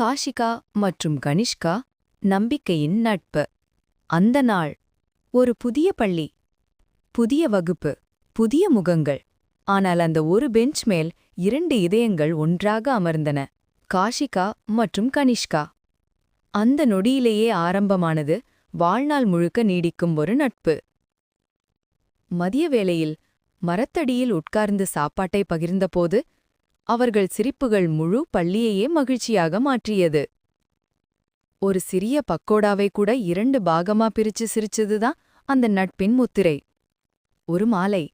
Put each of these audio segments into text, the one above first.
காஷிகா மற்றும் கனிஷ்கா நம்பிக்கையின் நட்பு. அந்த நாள் ஒரு புதிய பள்ளி புதிய வகுப்பு புதிய முகங்கள். ஆனால் அந்த ஒரு பெஞ்ச் மேல் இரண்டு இதயங்கள் ஒன்றாக அமர்ந்தன காஷிகா மற்றும் கனிஷ்கா. அந்த நொடியிலேயே ஆரம்பமானது வாழ்நாள் முழுக்க நீடிக்கும் ஒரு நட்பு. மதிய வேளையில் மரத்தடியில் உட்கார்ந்து சாப்பாட்டை பகிர்ந்தபோது அவர்கள் சிரிப்புகள் முழு பள்ளியையே மகிழ்ச்சியாக மாற்றியது. ஒரு சிறிய பக்கோடாவை கூட இரண்டு பாகமா பிரிச்சு சிரிச்சதுதான் அந்த நட்பின் முத்திரை. ஒரு மாலை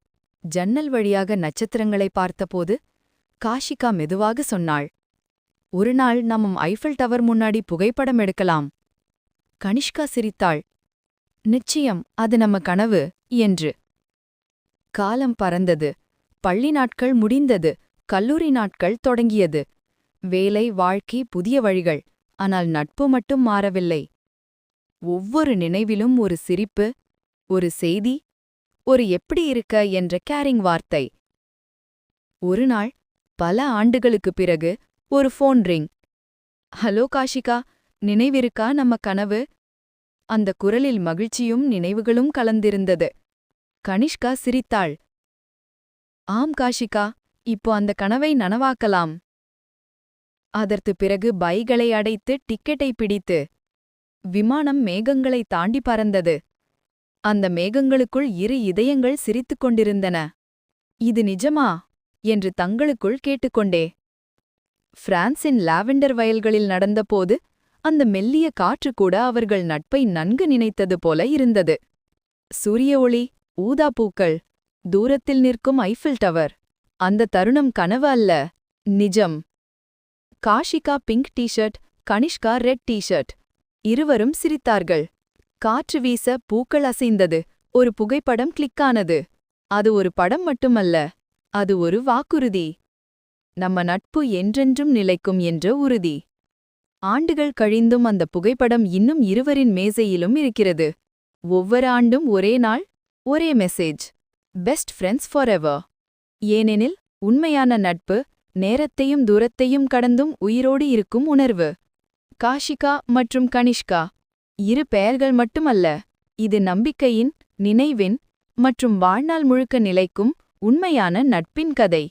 ஜன்னல் வழியாக நட்சத்திரங்களை பார்த்தபோது காஷிகா மெதுவாக சொன்னாள் ஒரு நாள் நம்ம ஐஃபில் டவர் முன்னாடி புகைப்படம் எடுக்கலாம். கனிஷ்கா சிரித்தாள் நிச்சயம் அது நம்ம கனவு என்று. காலம் பறந்தது பள்ளி நாட்கள் முடிந்தது கல்லூரி நாட்கள் தொடங்கியது. வேலை வாழ்க்கை புதிய வழிகள். ஆனால் நட்பு மட்டும் மாறவில்லை. ஒவ்வொரு நினைவிலும் ஒரு சிரிப்பு ஒரு செய்தி ஒரு எப்படி இருக்க? என்ற கேரிங் வார்த்தை. ஒரு நாள் பல ஆண்டுகளுக்கு பிறகு ஒரு ஃபோன் ரிங் ஹலோ காஷிகா நினைவிருக்கா நம்ம கனவு? அந்த குரலில் மகிழ்ச்சியும் நினைவுகளும் கலந்திருந்தது. கனிஷ்கா சிரித்தாள். ஆம் காஷிகா இப்போ அந்த கனவை நனவாக்கலாம். அதற்கு பிறகு பைகளை அடைத்து டிக்கெட்டை பிடித்து விமானம் மேகங்களை தாண்டி பறந்தது. அந்த மேகங்களுக்குள் இரு இதயங்கள் சிரித்துக் கொண்டிருந்தன. இது நிஜமா? என்று தங்களுக்குள் கேட்டுக்கொண்டே. பிரான்சின் லாவெண்டர் வயல்களில் நடந்தபோது அந்த மெல்லிய காற்று கூட அவர்கள் நட்பை நன்கு நினைத்தது போல இருந்தது. சூரிய ஒளி ஊதாப்பூக்கள் தூரத்தில் நிற்கும் ஐஃபில் டவர். அந்த தருணம் கனவு அல்ல. நிஜம். Kashika pink t-shirt Kanishka red t-shirt. இருவரும் சிரித்தார்கள். காற்று வீச பூக்கள் அசைந்தது. ஒரு புகைப்படம் கிளிக்கானது அது ஒரு படம் மட்டுமல்ல. அது ஒரு வாக்குறுதி. நம்ம நட்பு என்றென்றும் நிலைக்கும் என்ற உறுதி. ஆண்டுகள் கழிந்தும் அந்த புகைப்படம் இன்னும் இருவரின் மேசையிலும் இருக்கிறது. ஒவ்வொரு ஆண்டும் ஒரே நாள் ஒரே message best friends for ever ஏனெனில் உண்மையான நட்பு நேரத்தையும் தூரத்தையும் கடந்தும் உயிரோடு இருக்கும் உணர்வு. காஷிகா மற்றும் கனிஷ்கா. இரு பெயர்கள் மட்டுமல்ல இது நம்பிக்கையின் நினைவின் மற்றும் வாழ்நாள் முழுக்க நிலைக்கும் உண்மையான நட்பின் கதை.